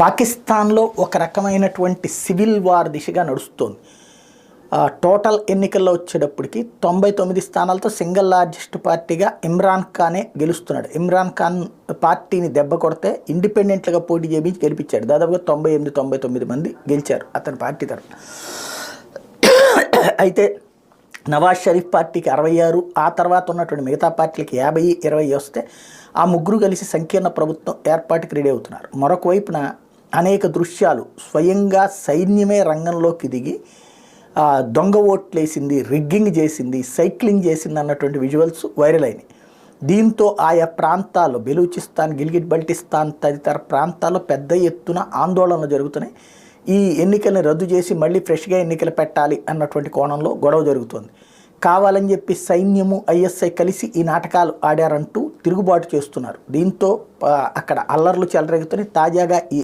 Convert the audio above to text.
పాకిస్తాన్లో ఒక రకమైనటువంటి సివిల్ వార్ దిశగా నడుస్తోంది. టోటల్ ఎన్నికల్లో వచ్చేటప్పటికి తొంభై తొమ్మిది స్థానాలతో సింగిల్ లార్జెస్ట్ పార్టీగా ఇమ్రాన్ ఖానే గెలుస్తున్నాడు. ఇమ్రాన్ ఖాన్ పార్టీని దెబ్బ కొడితే ఇండిపెండెంట్గా పోటీ చేయించి గెలిపించాడు. దాదాపుగా తొంభై ఎనిమిది తొంభై తొమ్మిది మంది గెలిచారు అతని పార్టీ తరఫున. అయితే నవాజ్ షరీఫ్ పార్టీకి అరవై ఆరు ఆ తర్వాత ఉన్నటువంటి మిగతా పార్టీలకి యాభై ఇరవై వస్తే ఆ ముగ్గురు కలిసి సంకీర్ణ ప్రభుత్వం ఏర్పాటుకి రెడీ అవుతున్నారు. మరొక వైపున అనేక దృశ్యాలు స్వయంగా సైన్యమే రంగంలోకి దిగి దొంగ ఓట్లేసింది రిగ్గింగ్ చేసింది సైక్లింగ్ చేసింది అన్నటువంటి విజువల్స్ వైరల్ అయినాయి. దీంతో ఆయా ప్రాంతాల్లో బెలూచిస్తాన్ గిల్గిట్ బల్టిస్తాన్ తదితర ప్రాంతాల్లో పెద్ద ఎత్తున ఆందోళనలు జరుగుతున్నాయి. ఈ ఎన్నికల్ని రద్దు చేసి మళ్ళీ ఫ్రెష్గా ఎన్నికలు పెట్టాలి అన్నటువంటి కోణంలో గొడవ జరుగుతోంది. కావాలని చెప్పి సైన్యము ఐఎస్ఐ కలిసి ఈ నాటకాలు ఆడారంటూ తిరుగుబాటు చేస్తున్నారు. దీంతో అక్కడ అల్లర్లు చెలరేగుతున్నాయి. తాజాగా ఈ